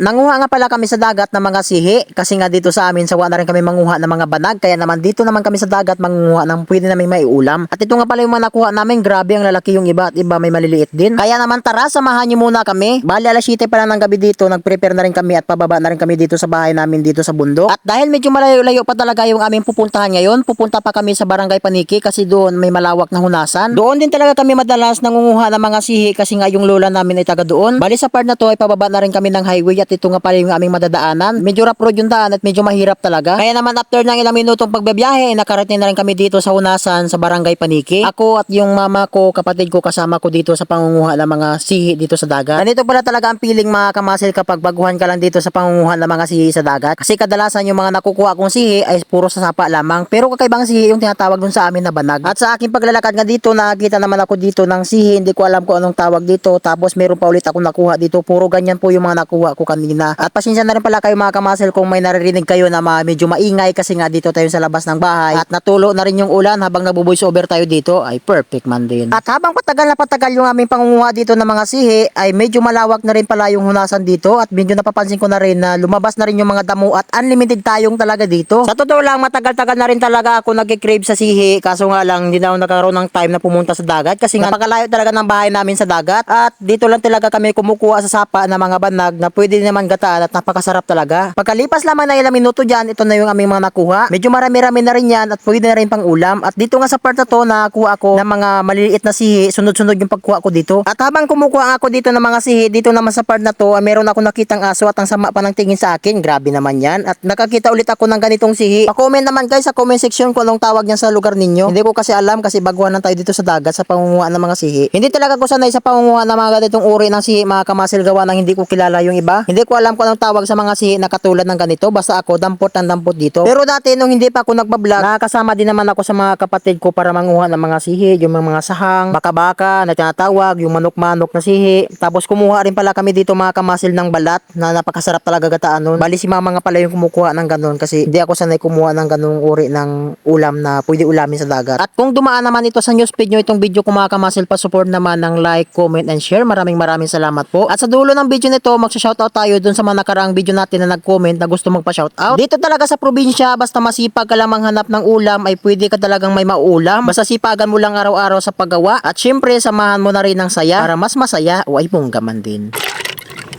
Nanguha nga pala kami sa dagat ng mga sihi kasi nga dito sa amin sawa na rin kami manguha ng mga banag kaya naman dito naman kami sa dagat manguha ng pwede namin maiulam. At ito nga pala yung mga nakuha namin, grabe ang lalaki yung iba at iba may maliliit din. Kaya naman tara, samahan niyo muna kami. Bali alas 7 pa lang ng gabi dito, nag-prepare na rin kami at pababa na rin kami dito sa bahay namin dito sa bundok. At dahil medyo malayo-layo pa talaga yung aming pupuntahan ngayon, pupunta pa kami sa Barangay Paniki kasi doon may malawak na hunasan. Doon din talaga kami madalas nangunguha ng mga sihi kasi nga yung lola namin ay taga doon. Bali sa part na to ay pababa na rin kami ng highway at ito nga pala yung aming madadaanan. Medyo rough road yung daan at medyo mahirap talaga. Kaya naman after ng ilang minutong pagbabiyahe, nakarating na rin kami dito sa hunasan sa Barangay Paniki. Ako at yung mama ko, kapatid ko kasama ko dito sa pangunguha ng mga sihi dito sa dagat. Ganito pala talaga ang feeling mga kamasil kapag baguhan ka lang dito sa pangunguha ng mga sihi sa dagat. Kasi kadalasan yung mga nakukuha kong sihi ay puro sa sapa lamang. Pero kakaibang sihi yung tinatawag dun sa amin na banag. At sa aking paglalakad nga dito, nakakita naman ako dito ng sihi. Hindi ko alam kung anong tawag dito. Tapos meron pa ulit ako nakuha dito. Puro ganyan po yung mga nakuha ko kanina. At pasensya na rin pala kayo mga kamasil kung may naririnig kayo na ma- medyo maingay kasi nga dito tayo sa labas ng bahay. At natulo na rin yung ulan habang nabuvoice over tayo dito ay perfect man din. At habang patagal na patagal yung aming pangunguha dito ng mga sihi ay medyo malawak na rin pala yung hunasan dito at medyo napapansin ko na rin na lumabas na rin yung mga damo at unlimited tayong talaga dito. Sa totoo lang matagal-tagal na rin talaga ako nag-crave sa sihi kaso nga lang hindi na ako nagkaroon ng time na pumunta sa dagat kasi nga napakalayo talaga ng bahay namin sa dagat at dito lang talaga kami kumukuha sa sapa ng mga banag na pwede naman gataan at napakasarap talaga. Pagkalipas lamang na ilang minuto dyan, ito na yung aming mga nakuha. Medyo marami-rami na rin yan at pwede na rin pang ulam. At dito nga sa part na to, nakakuha ako ng mga maliliit na sihi. Sunod-sunod yung pagkuha ko dito. At habang kumukuha ako dito ng mga sihi, dito naman sa part na to, meron ako nakitang aso at ang sama pa ng tingin sa akin. Grabe naman yan. At nakakita ulit ako ng ganitong sihi. Pa-comment naman guys sa comment section kung anong tawag niyan sa lugar ninyo. Hindi ko kasi alam kasi baguhan lang tayo dito sa dagat sa pangunguha ng mga sihi. Hindi talaga ko sanay sa pangunguha ng mga ganitong uri ng sihi mga kamasil gawa ng hindi ko kilala yung iba. Hindi ko alam kung anong tawag sa mga sihi na katulad ng ganito. Basta ako dampot ng dampot dito. Pero dati nung hindi pa ako nagbablog, nakakasama din naman ako sa mga kapatid ko para manguha ng mga sihi, yung mga sahang, baka-baka na tinatawag, yung manok-manok na sihi. Tapos kumuha rin pala kami dito mga kamasil ng balat na napakasarap talaga gataan nun. Bali si mama nga pala yung kumukuha ng ganun kasi hindi ako sanay kumuha ng ganung uri ng ulam na pwede ulamin sa dagat. At kung dumaan naman ito sa newsfeed nyo itong video ko mga kamasil, pa-support naman ng like, comment, and share. Maraming maraming salamat po. At sa dulo ng video nito, magsha-shoutout tayo dun sa mga nakaraang video natin na nag-comment na gusto magpa-shoutout. Dito talaga sa probinsya, basta masipag ka lang manghanap ng ulam, ay pwede ka talagang may maulam. Basta sipagan mo lang araw-araw sa paggawa. At syempre, samahan mo na rin ng saya para mas masaya o ay bonggaman din.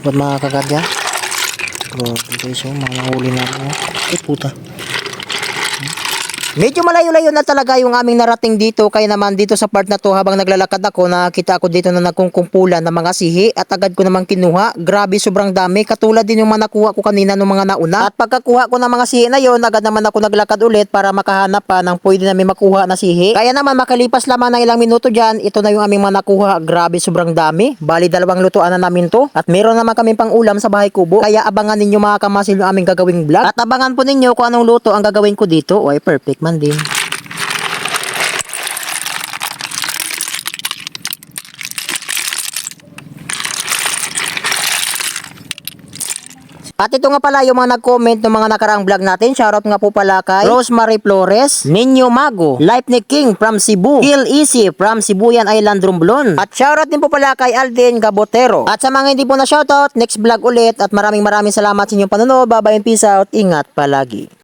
Ba't mga kagadya? Grabe guys, oh, mga nahuli na ako. Ay puta. Medyo malayo-layo na talaga yung aming narating dito kaya naman dito sa part na to habang naglalakad ako nakita ako dito na nagkungkumpulan ng mga sihi at agad ko naman kinuha. Grabe sobrang dami katulad din yung mga nakuha ko kanina ng mga nauna. At pagkakuha ko ng mga sihi na yon agad naman ako naglakad ulit para makahanap pa ng pwede namin makuha na sihi. Kaya naman makalipas lamang ng ilang minuto dyan ito na yung aming mga nakuha. Grabe sobrang dami. Bali dalawang lutuan na namin to at meron naman kaming pang ulam sa bahay kubo. Kaya abangan ninyo mga kamasil yung aming gagawing vlog. At abangan po ninyo kung anong luto ang gagawin ko dito. O ay perfect man din. At ito nga pala yung mga nag-comment ng mga nakaraang vlog natin. Shoutout nga po pala kay Rosemary Flores, Ninyo Mago, Life ni King from Cebu, Feel Easy from Sibuyan Island, Romblon. At shoutout din po pala kay Alden Gabotero. At sa mga hindi po na shoutout, next vlog ulit. At maraming maraming salamat sa inyong panonood. Bye bye and peace out. Ingat palagi.